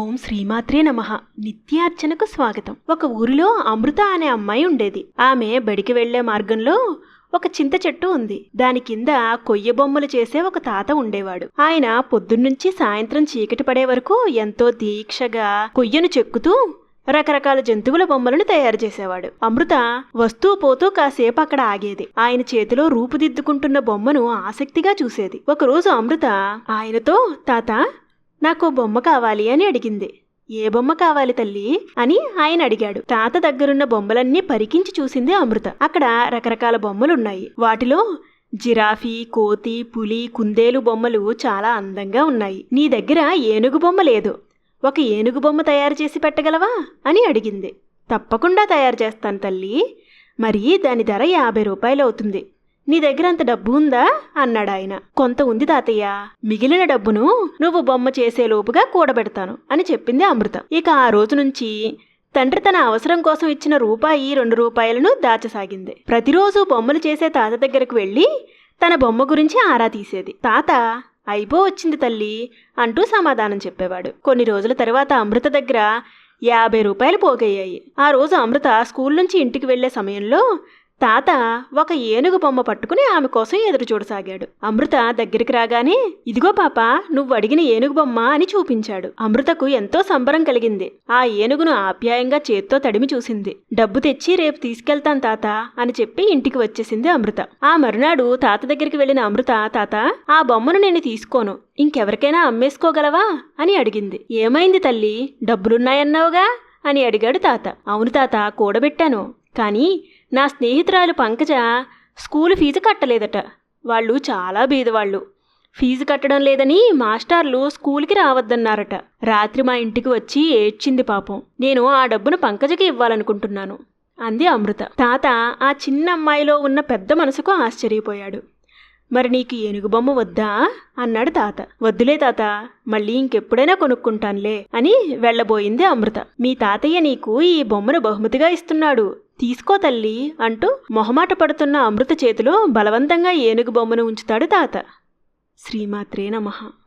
ఓం శ్రీమాత్రే నమ. నిత్యార్చనకు స్వాగతం. ఒక ఊరిలో అమృత అనే అమ్మాయి ఉండేది. ఆమె బడికి వెళ్ళే మార్గంలో ఒక చింత చెట్టు ఉంది. దాని కింద కొయ్య బొమ్మలు చేసే ఒక తాత ఉండేవాడు. ఆయన పొద్దున్నుంచి సాయంత్రం చీకటి పడే వరకు ఎంతో దీక్షగా కొయ్యను చెక్కుతూ రకరకాల జంతువుల బొమ్మలను తయారు చేసేవాడు. అమృత వస్తూ పోతూ కాసేపు అక్కడ ఆగేది. ఆయన చేతిలో రూపుదిద్దుకుంటున్న బొమ్మను ఆసక్తిగా చూసేది. ఒకరోజు అమృత ఆయనతో తాత నాకు బొమ్మ కావాలి అని అడిగింది. ఏ బొమ్మ కావాలి తల్లి? అని ఆయన అడిగాడు. తాత దగ్గరున్న బొమ్మలన్నీ పరికించి చూసింది అమృత. అక్కడ రకరకాల బొమ్మలున్నాయి. వాటిలో జిరాఫీ కోతి పులి కుందేలు బొమ్మలు చాలా అందంగా ఉన్నాయి. నీ దగ్గర ఏనుగు బొమ్మ లేదు. ఒక ఏనుగు బొమ్మ తయారు చేసి పెట్టగలవా? అని అడిగింది. తప్పకుండా తయారు చేస్తాను తల్లి. మరి దాని ధర యాభై రూపాయలు అవుతుంది. నీ దగ్గర అంత డబ్బు ఉందా అన్నాడు ఆయన కొంత ఉంది తాతయ్య. మిగిలిన డబ్బును నువ్వు బొమ్మ చేసేలోపుగా కూడబెడతాను అని చెప్పింది అమృత. ఇక ఆ రోజు నుంచి తండ్రి తన అవసరం కోసం ఇచ్చిన రూపాయి రెండు రూపాయలను దాచసాగింది. ప్రతిరోజు బొమ్మలు చేసే తాత దగ్గరకు వెళ్ళి తన బొమ్మ గురించి ఆరా తీసేది. తాత అయిపో వచ్చింది తల్లి అంటూ సమాధానం చెప్పేవాడు. కొన్ని రోజుల తర్వాత అమృత దగ్గర యాభై రూపాయలు పోగయ్యాయి. ఆ రోజు అమృత స్కూల్ నుంచి ఇంటికి వెళ్ళే సమయంలో తాత ఒక ఏనుగు బొమ్మ పట్టుకుని ఆమె కోసం ఎదురు చూడసాగాడు. అమృత దగ్గరికి రాగానే ఇదిగో పాప నువ్వు అడిగిన ఏనుగు బొమ్మ అని చూపించాడు. అమృతకు ఎంతో సంబరం కలిగింది. ఆ ఏనుగును ఆప్యాయంగా చేత్తో తడిమి చూసింది. డబ్బు తెచ్చి రేపు తీసుకెళ్తాను తాత అని చెప్పి ఇంటికి వచ్చేసింది అమృత. ఆ మరునాడు తాత దగ్గరికి వెళ్ళిన అమృత తాత ఆ బొమ్మను నేను తీసుకోను. ఇంకెవరికైనా అమ్మేసుకోగలవా? అని అడిగింది. ఏమైంది తల్లి? డబ్బులున్నాయన్నావుగా? అని అడిగాడు తాత. అవును తాత కూడబెట్టాను. కానీ నా స్నేహితురాలు పంకజ స్కూల్ ఫీజు కట్టలేదట. వాళ్ళు చాలా బీదవాళ్ళు. ఫీజు కట్టడం లేదని మాస్టార్లు స్కూల్కి రావద్దన్నారట. రాత్రి మా ఇంటికి వచ్చి ఏడ్చింది పాపం. నేను ఆ డబ్బును పంకజకి ఇవ్వాలనుకుంటున్నాను. అంది అమృత. తాత ఆ చిన్న అమ్మాయిలో ఉన్న పెద్ద మనసుకు ఆశ్చర్యపోయాడు. మరి నీకు ఏనుగు బొమ్మ వద్దా? అన్నాడు తాత. వద్దులే తాత మళ్ళీ ఇంకెప్పుడైనా కొనుక్కుంటానులే అని వెళ్ళబోయింది అమృత. మీ తాతయ్య నీకు ఈ బొమ్మను బహుమతిగా ఇస్తున్నాడు. తీసుకో తల్లి అంటూ మొహమాట పడుతున్న అమృత చేతిలో బలవంతంగా ఏనుగు బొమ్మను ఉంచుతాడు తాత. శ్రీమాత్రే నమః.